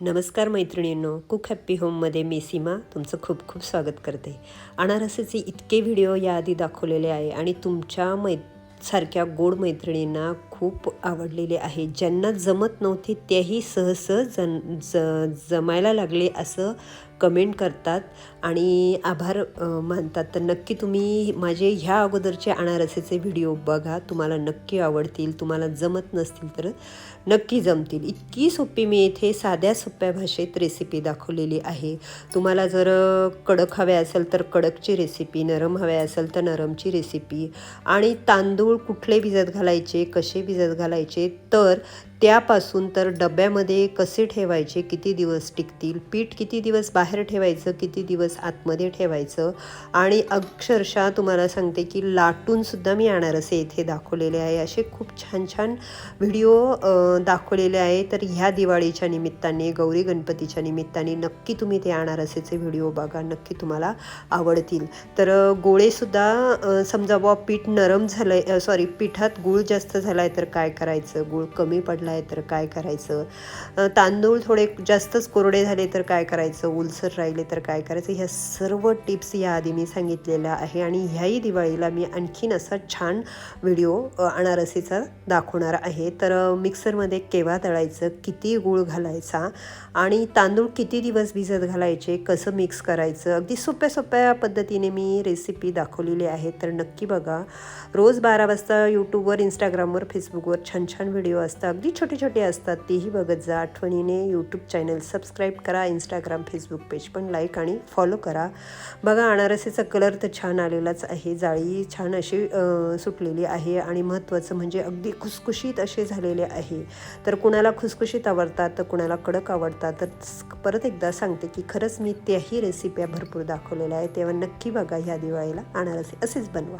नमस्कार मैत्रिणींनो cook happy होममध्ये मी सीमा तुमचं खूप खूप स्वागत करते. अनारसाचे इतके व्हिडिओ याआधी दाखवलेले आहे आणि तुमच्या मै सारख्या गोड मैत्रिणींना खूप आवडलेले आहे. ज्यांना जमत नव्हते तेही सहस जन ज जमायला लागले असं कमेंट करतात. आणि आभार मानतात. तर नक्की तुम्ही माझे ह्या अगोदरचे अनारसेचे व्हिडिओ बघा. तुम्हाला नक्की आवडतील. तुम्हाला जमत नसतील तर नक्की जमतील. इतकी सोपी मी इथे साध्या सोप्या भाषेत रेसिपी दाखवलेली आहे. तुम्हाला जर कडक हवे असेल तर कडकची रेसिपी नरम हवे असेल तर नरमची रेसिपी आणि तांदूळ कुठले भिजत घालायचे कसे भिजत घालायचे. तर त्यापासून तर डब्यामध्ये कसे ठेवायचे किती दिवस टिकतील पीठ किती दिवस बाहेर ठेवायचं किती दिवस आतमध्ये ठेवायचं आणि अक्षरशः तुम्हाला सांगते की लाटूनसुद्धा मी अनारसे इथे दाखवलेले आहे. असे खूप छान छान व्हिडिओ दाखवलेले आहे. तर ह्या दिवाळीच्या निमित्ताने गौरी गणपतीच्या निमित्ताने नक्की तुम्ही ते अनारसेचे व्हिडिओ बघा नक्की तुम्हाला आवडतील. तर गोळेसुद्धा समजा बुवा पीठ नरम झालं आहे सॉरी पिठात गूळ जास्त झाला आहे तर काय करायचं? गूळ कमी पडला आहे तर काय करायचं? तांदूळ थोडे जास्तच कोरडे झाले तर काय करायचं? उलसर राहिले तर काय करायचं? ह्या सर्व टिप्स याआधी मी सांगितलेल्या आहे आणि ह्याही दिवाळीला मी आणखीन असा छान व्हिडिओ अनारसीचा दाखवणार आहे. तर मिक्सरमध्ये केव्हा तळायचं? किती गूळ घालायचा? आणि तांदूळ किती दिवस भिजत घालायचे? कसं मिक्स करायचं? अगदी सोप्या सोप्या पद्धतीने मी रेसिपी दाखवलेली आहे. तर नक्की बघा. रोज बारा वाजता यूट्यूबवर इंस्टाग्रामवर फेसबुकवर छान छान व्हिडिओ असतात. अगदी छोटे छोटे असतात तेही बघत जा. आठवणीने यूट्यूब चॅनल सबस्क्राईब करा. इंस्टाग्राम फेसबुक पेज पण लाईक आणि फॉलो करा. बघा अनारसेचा कलर तर छान आलेलाच आहे. जाळी छान अशी सुटलेली आहे आणि महत्त्वाचं म्हणजे अगदी खुसखुशीत असे झालेले आहे. तर कुणाला खुसखुशीत आवडतात तर कुणाला कडक आवडतात तर परत एकदा सांगते की खरंच मी त्याही रेसिप्या भरपूर दाखवलेल्या आहे तेव्हा नक्की बघा ह्या दिवाळीला अनारसे असेच बनवा.